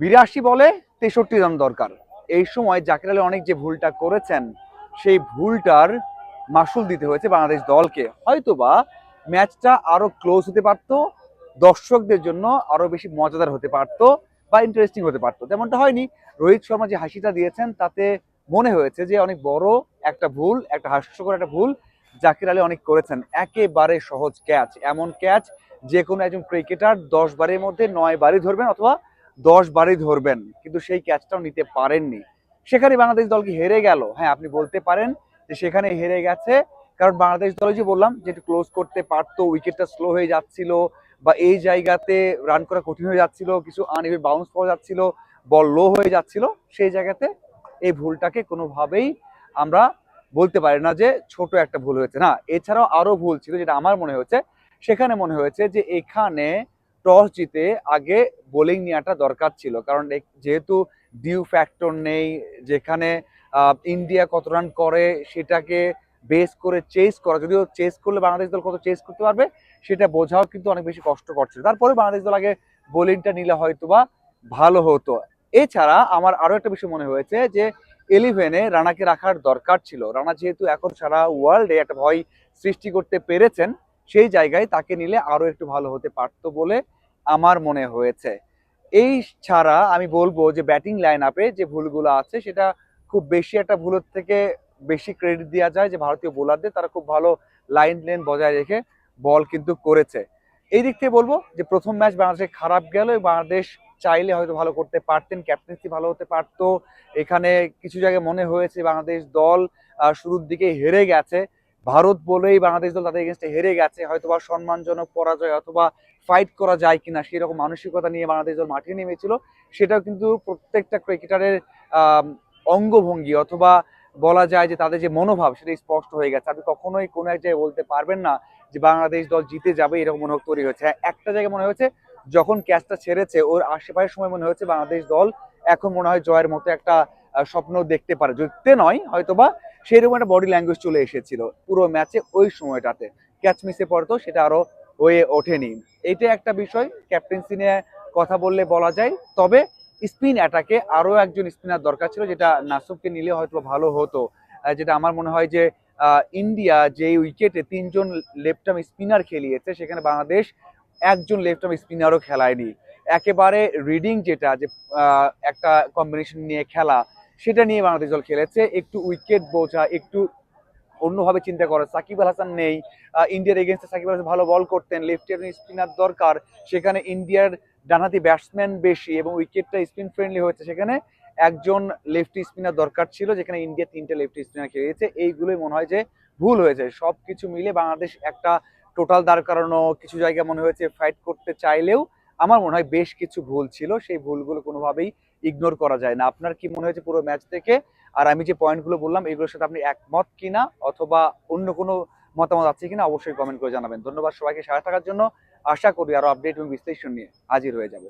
বিরাশি বলে তেষট্টি রান দরকার। এই সময় জাকির আলী অনেক যে ভুলটা করেছেন, সেই ভুলটার মাসুল দিতে হয়েছে বাংলাদেশ দলকে। হয়তোবা ম্যাচটা আরও ক্লোজ হতে পারত, দর্শকদের জন্য আরও বেশি মজাদার হতে পারত বা ইন্টারেস্টিং হতে পারতো। তেমনটা হয়নি, রোহিত শর্মা যে হাসিটা দিয়েছেন, তাতে মনে হয়েছে যে অনেক বড় একটা ভুল, একটা হাস্যকর একটা ভুল জাকির আলী অনেক করেছেন। একেবারে সহজ ক্যাচ এমন ক্যাচ যে কোনো একজন ক্রিকেটার দশ বারের মধ্যে নয় বারই ধরবেন অথবা দশ বারই ধরবেন, কিন্তু সেই ক্যাচটাও নিতে পারেননি। সেখানে বাংলাদেশ দল কি হেরে গেল? হ্যাঁ আপনি বলতে পারেন যে সেখানে হেরে গেছে, কারণ বাংলাদেশ দল যে বললাম যে একটু ক্লোজ করতে পারতো উইকেটটা স্লো হয়ে যাচ্ছিল, বা এই জায়গাতে রান করা কঠিন হয়ে যাচ্ছিল, কিছু আনইভেন বাউন্স পাওয়া যাচ্ছিল বল লো হয়ে যাচ্ছিল, সেই জায়গাতে এই ভুলটাকে কোনোভাবেই আমরা বলতে পারি না যে ছোট একটা ভুল হয়েছে। না, এছাড়াও আরও ভুল ছিল যেটা আমার মনে হয়েছে, সেখানে মনে হয়েছে যে এখানে টস জিতে আগে বোলিং নেওয়াটা দরকার ছিল। কারণ যেহেতু ডিউ ফ্যাক্টর নেই, যেখানে ইন্ডিয়া কত রান করে সেটাকে বেস করে চেস করা, যদিও চেস করলে বাংলাদেশ দল কত চেস করতে পারবে, সেটা বোঝাও কিন্তু অনেক বেশি কষ্ট ছিল তারপরে বাংলাদেশ দল আগে বোলিংটা নিলে হয়তো বা ভালো হতো। এছাড়া আমার আরও একটা বিষয় মনে হয়েছে যে এলিভেনে রানাকে রাখার দরকার ছিল। রানা যেহেতু এখন সারা ওয়ার্ল্ডে একটা ভয় সৃষ্টি করতে পেরেছেন, সেই জায়গায় তাকে নিলে আরও একটু ভালো হতে পারতো বলে আমার মনে হয়েছে। এই ছাড়া আমি বলব যে ব্যাটিং লাইন আপে যে ভুলগুলো আছে, সেটা খুব বেশি একটা ভুলের থেকে বেশি ক্রেডিট দেওয়া যায় যে ভারতীয় বোলারদের তারা খুব ভালো লাইন লেন বজায় রেখে বল কিন্তু করেছে। এই দিক থেকে বলব যে প্রথম ম্যাচ বাংলাদেশে খারাপ গেল বাংলাদেশ চাইলে হয়তো ভালো করতে পারতেন ক্যাপ্টেন্সি ভালো হতে পারতো। এখানে কিছু জায়গায় মনে হয়েছে বাংলাদেশ দল শুরুর দিকে হেরে গেছে। ভারত বলেই বাংলাদেশ দল তাদের এগেনস্টে হেরে গেছে। হয়তো বা সম্মানজনক পরাজয় অথবা ফাইট করা যায় কিনা সেরকম মানসিকতা নিয়ে বাংলাদেশ দল মাঠে নেমেছিল সেটাও কিন্তু প্রত্যেকটা ক্রিকেটারের অঙ্গভঙ্গি অথবা বলা যায় যে তাদের যে মনোভাব সেটা স্পষ্ট হয়ে গেছে। আপনি কখনোই কোনো এক জায়গায় বলতে পারবেন না যে বাংলাদেশ দল জিতে যাবে এরকম মনোভাব তৈরি হয়েছে। হ্যাঁ, একটা জায়গায় মনে হয়েছে যখন ক্যাচটা ছেড়েছে ওর আশেপাশের সময় মনে হচ্ছে বাংলাদেশ দল এখন মনে হয় জয়ের মতো একটা স্বপ্ন দেখতে পারে। জিততে নয় হয়তোবা সেরকম একটা বডি ল্যাঙ্গুয়েজ চলে এসেছিল পুরো ম্যাচে ওই সময়টাতে। ক্যাচ মিসে পড়তো সেটা আরও হয়ে ওঠেনি। এটা একটা বিষয় ক্যাপ্টেন্সি নিয়ে কথা বললে বলা যায়। তবে স্পিন অ্যাটাকে আরও একজন স্পিনার দরকার ছিল, যেটা নাসুবকে নিলে হয়তো ভালো হতো। যেটা আমার মনে হয় যে ইন্ডিয়া যে উইকেটে তিনজন লেফট আর্ম স্পিনার খেলিয়েছে, সেখানে বাংলাদেশ একজন লেফট আর্ম স্পিনারও খেলায়নি। একেবারে রিডিং যেটা, যে একটা কম্বিনেশন নিয়ে খেলা, সেটা নিয়ে বাংলাদেশ দল খেলেছে। একটু উইকেট বোঝা, একটু অন্যভাবে চিন্তা করা। সাকিব আল হাসান নেই ইন্ডিয়ার এগেনস্টে সাকিব আল হাসান ভালো বল করতেন লেফট স্পিনার দরকার। সেখানে ইন্ডিয়ার ডানহাতি ব্যাটসম্যান বেশি এবং উইকেটটা স্পিন ফ্রেন্ডলি হয়েছে। সেখানে একজন লেফটি স্পিনার দরকার ছিল, যেখানে ইন্ডিয়া তিনটে লেফটি স্পিনার খেলেছে। এইগুলোই মনে হয় যে ভুল হয়েছে। সব কিছু মিলে বাংলাদেশ একটা টোটাল দাঁড় করানো, কিছু জায়গায় মনে হয়েছে ফাইট করতে চাইলেও আমার মনে হয় বেশ কিছু ভুল ছিল। সেই ভুলগুলো কোনোভাবেই ইগনোর করা যায় না। আপনার কি মনে হয়েছে পুরো ম্যাচ থেকে আর আমি যে পয়েন্টগুলো বললাম, এগুলোর সাথে আপনি একমত কিনা অথবা অন্য কোনো মতামত আছে কিনা অবশ্যই কমেন্ট করে জানাবেন। ধন্যবাদ সবাইকে সাথে থাকার জন্য। আশা করি আরও আপডেট এবং বিশ্লেষণ নিয়ে হাজির হয়ে যাব।